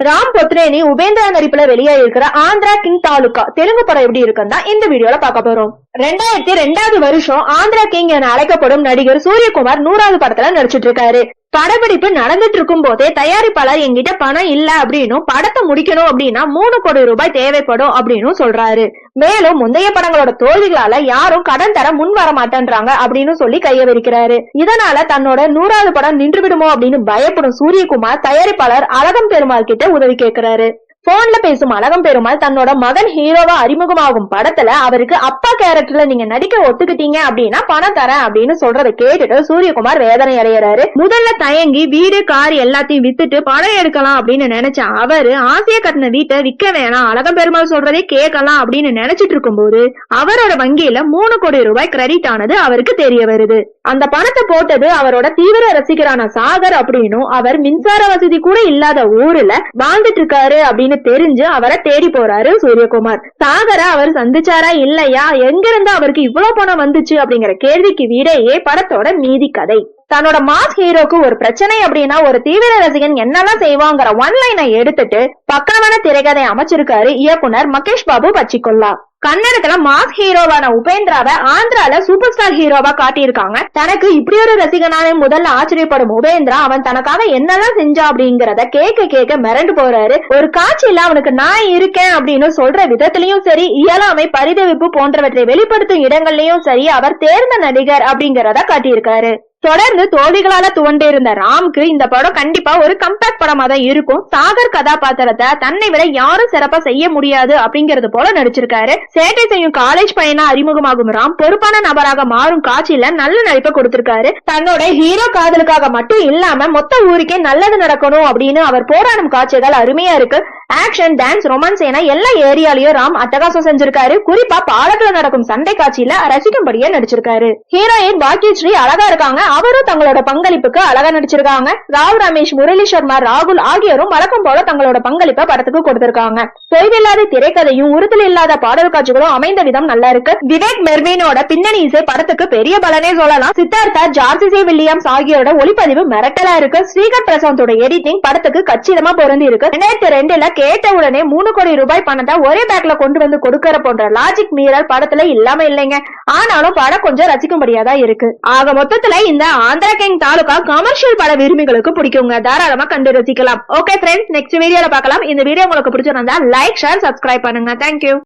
ராம் பொத்ரேனி உபேந்திரா நடிப்புல வெளியே இருக்கிற ஆந்திரா கிங் தாலுகா தெலுங்கு படம் எப்படி இருக்குன்னு தான் இந்த வீடியோல பார்க்க போறோம். ரெண்டாயிரத்தி ரெண்டாவது வருஷம் ஆந்திரா கிங் என அழைக்கப்படும் நடிகர் சூரியகுமார் நூறாவது படத்துல நடிச்சிட்டு இருக்காரு. படப்பிடிப்பு நடந்துட்டு இருக்கும் போதே தயாரிப்பாளர் என்கிட்ட பணம் இல்ல அப்படின்னும் படத்தை முடிக்கணும் அப்படின்னா மூணு கோடி ரூபாய் தேவைப்படும் அப்படின்னு சொல்றாரு. மேலும் முந்தைய படங்களோட தோல்விகளால யாரும் கடன் தர முன் வர மாட்டேன்றாங்க அப்படின்னு சொல்லி கைய விரிக்கிறாரு. இதனால தன்னோட நூறாவது படம் நின்று விடுமோ அப்படின்னு பயப்படும் சூரியகுமார் தயாரிப்பாளர் அழகம் பெருமாள் கிட்ட உதவி கேட்கிறாரு போன்ல பேசும் அழகம் பெருமாள் தன்னோட மகன் ஹீரோவா அறிமுகமாகும் படத்துல அவருக்கு அப்பா கேரக்டர்ல நீங்க நடிக்க ஒத்துக்கிட்டீங்க அப்படின்னா பணம் தரேன் அப்படின்னு சொல்றதை கேட்டுட்டு சூரியகுமார் வேதனை அடைகிறாரு முதல்ல தயங்கி வீடு கார் எல்லாத்தையும் வித்துட்டு படம் எடுக்கலாம் அப்படின்னு நினைச்ச அவரு ஆசைய கட்டின வீட்டை விக்க வேணாம். அழகம் பெருமாள் சொல்றதே கேட்கலாம் அப்படின்னு நினைச்சிட்டு இருக்கும்போது அவரோட வங்கியில மூணு கோடி ரூபாய் கிரெடிட் ஆனது அவருக்கு தெரிய வருது. அந்த பணத்தை போட்டது அவரோட தீவிர ரசிகரான சாகர் அப்படின்னும் அவர் மின்சார வசதி கூட இல்லாத ஊர்ல வாழ்ந்துட்டு இருக்காரு அப்படின்னு தெரிஞ்சு அவரை தேடி போறாரு சூரியகுமார். சாகர அவர் சந்திச்சாரா இல்லையா? எங்கிருந்து அவருக்கு இவ்வளவு பணம் வந்துச்சு அப்படிங்கிற கேள்விக்கு வீடேயே படத்தோட மீதி கதை. தன்னோட மாஸ் ஹீரோக்கு ஒரு பிரச்சனை அப்படின்னா ஒரு தீவிர ரசிகன் என்னெல்லாம் செய்வாங்கிற ஒன் லைனை எடுத்துட்டு பக்காவான திரைக்கதை அமைச்சிருக்காரு இயக்குனர் மகேஷ் பாபு பச்சிக்கொல்லா கன்னடத்துல மாஸ் ஹீரோவான உபேந்திராவை ஆந்திரால சூப்பர் ஸ்டார் ஹீரோவா காட்டியிருக்காங்க. தனக்கு இப்படி ஒரு ரசிகனான முதல்ல ஆச்சரியப்படும் உபேந்திரா அவன் தனக்காக என்னெல்லாம் செஞ்சா அப்படிங்கறத கேட்க கேட்க மிரண்டு போறாரு. ஒரு காட்சியில அவனுக்கு நான் இருக்கேன் அப்படின்னு சொல்ற விதத்திலயும் சரி இயலாமை பரிதவிப்பு போன்றவற்றை வெளிப்படுத்தும் இடங்கள்லயும் சரி அவர் தேர்ந்த நடிகர் அப்படிங்கறத காட்டியிருக்காரு. தொடர்ந்து தோல்விகளால துவண்டிருந்த ராம்க்கு இந்த படம் கண்டிப்பா ஒரு கம்பேக்ட் படமா தான் இருக்கும். சாகர் கதாபாத்திரத்தை தன்னை விட யாரும் சிறப்பா செய்ய முடியாது அப்படிங்கறது போல நடிச்சிருக்காரு. சேட்டை செய்யும் காலேஜ் பையனா அறிமுகமாகும் ராம் பொறுப்பான நபராக மாறும் காட்சியில நல்ல நடிப்பை கொடுத்திருக்காரு. தன்னோட ஹீரோ காதலுக்காக மட்டும் இல்லாம மொத்த ஊருக்கே நல்லது நடக்கணும் அப்படின்னு அவர் போராடும் காட்சிகள் அருமையா இருக்கு. ஆக்ஷன் டான்ஸ் ரொமான்ஸ் என எல்லா ஏரியாலயும் ராம் அட்டகாசம் செஞ்சிருக்காரு. குறிப்பா பாலத்துல நடக்கும் சண்டை காட்சியில ரசிக்கும்படியே நடிச்சிருக்காரு. ஹீரோயின் பாக்கியஸ்ரீ அழகா இருக்காங்க. அவரும் தங்களோட பங்களிப்புக்கு அழகா நடிச்சிருக்காங்க. ராவ் ரமேஷ் முரளி சர்மா ராகுல் ஆகியோரும் வழக்கம் போல தங்களோட பங்களிப்பை படத்துக்கு கொடுத்திருக்காங்க. தொய்வில்லாத திரைக்கதையும் உறுத்தல் இல்லாத பாடல் காட்சிகளும் அமைந்த விதம் நல்லா இருக்கு. விவேக் மெர்வினோட பின்னணி இசை படத்துக்கு பெரிய பலனே சொல்லலாம். சித்தார்த்தா ஜார்ஜிசி வில்லியம்ஸ் ஆகியோட ஒளிப்பதிவு மிரட்டலா இருக்கு. ஸ்ரீகர் பிரசாந்தோட எடிட்டிங் படத்துக்கு கச்சிதமா பொருந்தி இருக்கு. ரெண்டாயிரத்தி ரெண்டுல கேட்ட உடனே மூணு கோடி ரூபாய் பணத்தை ஒரே பேக்ல கொண்டு வந்து கொடுக்கற போன்ற லாஜிக் மீறல் படத்துல இல்லாம இல்லைங்க. ஆனாலும் படம் கொஞ்சம் ரசிக்கும்படியாதான் இருக்கு. ஆக மொத்தத்துல இந்த இந்த ஆந்திரா கிங் தாலுகா கமர்ஷியல் பட விரும்பிகளுக்கு பிடிக்குங்க. தாராளமா கண்டு ரசிக்கலாம். ஓகே ஃப்ரெண்ட்ஸ் நெக்ஸ்ட் வீடியோல பார்க்கலாம். இந்த வீடியோ உங்களுக்கு பிடிச்சிருந்தா லைக் ஷேர் சப்ஸ்கிரைப் பண்ணுங்க. Thank you